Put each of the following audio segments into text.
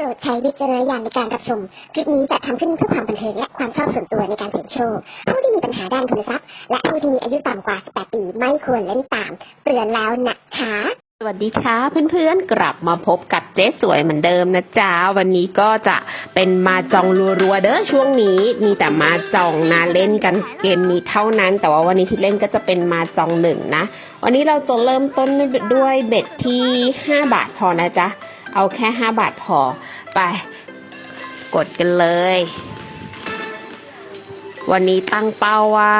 โปรดใช้วิจารณญาณในการรับชม คลิปนี้จะทำขึ้นเพื่อความบันเทิงและความชอบส่วนตัวในการเสี่ยงโชค ผู้ที่มีปัญหาด้านทุนทรัพย์ และผู้ที่มีอายุต่ำกว่า 18 ปีไม่ควรเล่นตาม เตือนแล้วนะคะ สวัสดีค่ะเพื่อนๆ กลับมาพบกับเจ๊สวยเหมือนเดิมนะจ๊ะ วันนี้ก็จะเป็นมาจองรัวๆเด้อช่วงนี้มีแต่มาจองนะเล่นกันเกมนี้เท่านั้น แต่ว่าวันนี้ที่เล่นก็จะเป็นมาจองหนึ่งนะ วันนี้เราจะเริ่มต้นด้วยเบ็ดที่ 5 บาทพอนะจ๊ะ เอาแค่ 5 บาทพอ ไป กดกันเลย วันนี้ตั้งเป้าว่า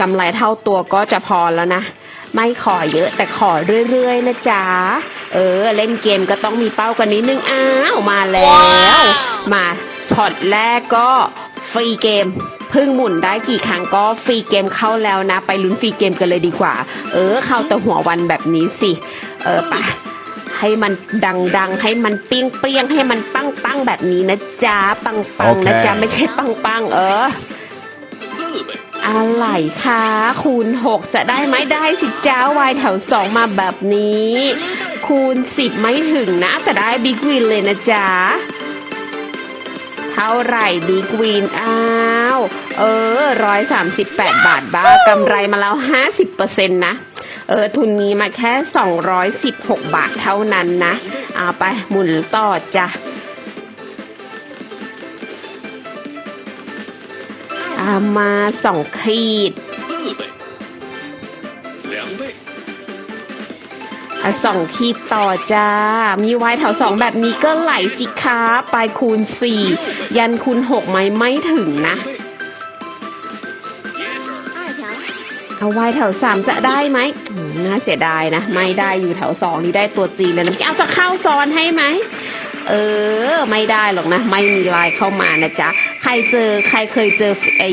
กำไรเท่าตัวก็จะพอแล้วนะ ไม่ขอเยอะแต่ขอเรื่อยๆนะจ๊ะ เออ เล่นเกมก็ต้องมีเป้ากันนิดนึง อ้าว มาแล้ว มาช็อตแรกก็ฟรีเกมเพิ่งหมุนได้กี่ครั้งก็ฟรีเกมเข้าแล้วนะ ไปลุ้นฟรีเกมกันเลยดีกว่า เออ เข้าแต่หัววันแบบนี้สิ เออไปะ ให้มันดังๆ ให้มันเปี้ยงเปี้ยงๆ ให้มันปังปังๆ แบบนี้นะจ๊ะ ปังปังๆนะจ๊ะโอเคไม่ใช่ปังปังๆเออ四倍，อะไรคะคูณ 6 จะได้ไหมได้สิจ้าวายแถว 2 มาแบบนี้ คูณ 10 ไม่ถึงนะ แต่ได้บิ๊กวินเลยนะจ๊ะเท่าไหร่บิ๊กวินอ้าว เออร้อยสามสิบแปดบาทบ้ากำไรมาแล้วห้าสิบเปอร์เซ็นต์นะ เออทุนมีมาแค่ 216 บาทเท่านั้นนะเอาไปหมุนต่อจ้ะามาสองขีดสองขีดต่อจ้า มีไว้แถวสองแบบนี้ก็ไหลสิคะไปคูณสี่ยันคูณหกไหมไม่ถึงนะ เอาไว้แถวสามจะได้ไหมน่าเสียดายนะ ไม่ได้อยู่แถวสองนี่ได้ตัวจีเลยนะเอาจะเข้าซ้อนให้ไหมเออ ไม่ได้หรอกนะ ไม่มีลายเข้ามานะจ๊ะ ใครเจอใครเคยเจอไอ้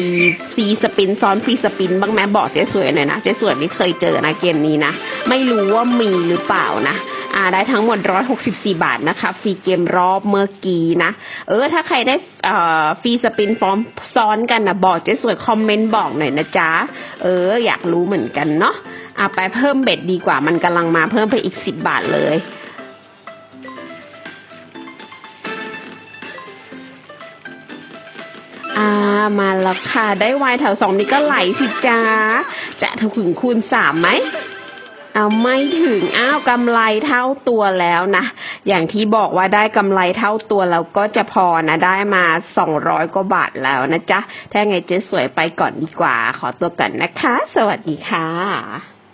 ฟีสปินซ้อนฟีสปินบ้างไหมบอกเจ๊สวยหน่อยนะเจ๊สวยไม่เคยเจอนะเกมนี้นะ ไม่รู้ว่ามีหรือเปล่านะ อ่าได้ทั้งหมด164บาทนะคะ ฟรีเกมรอบเมื่อกี้นะ เออ ถ้าใครได้อ่อฟรีสปินฟอร์มซ้อนกันนะบอกเจ๊สวยคอมเมนต์บอกหน่อยนะจ๊ะ เออ อยากรู้เหมือนกันเนาะอะไปเพิ่มเบ็ดดีกว่ามันกำลังมาเพิ่มไปอีก10บาทเลยอ่ามาแล้วค่ะ ได้วายแถวสองนี้ก็ไหลสิจ้า จะถึงคูณสามไหม เอาไม่ถึงอ้าวกำไรเท่าตัวแล้วนะ อย่างที่บอกว่าได้กำไรเท่าตัวแล้วก็จะพอนะ ได้มาสองร้อยกว่าบาทแล้วนะจ๊ะ ถ้าไงเจ๊สวยไปก่อนดีกว่า ขอตัวก่อนนะคะ สวัสดีค่ะ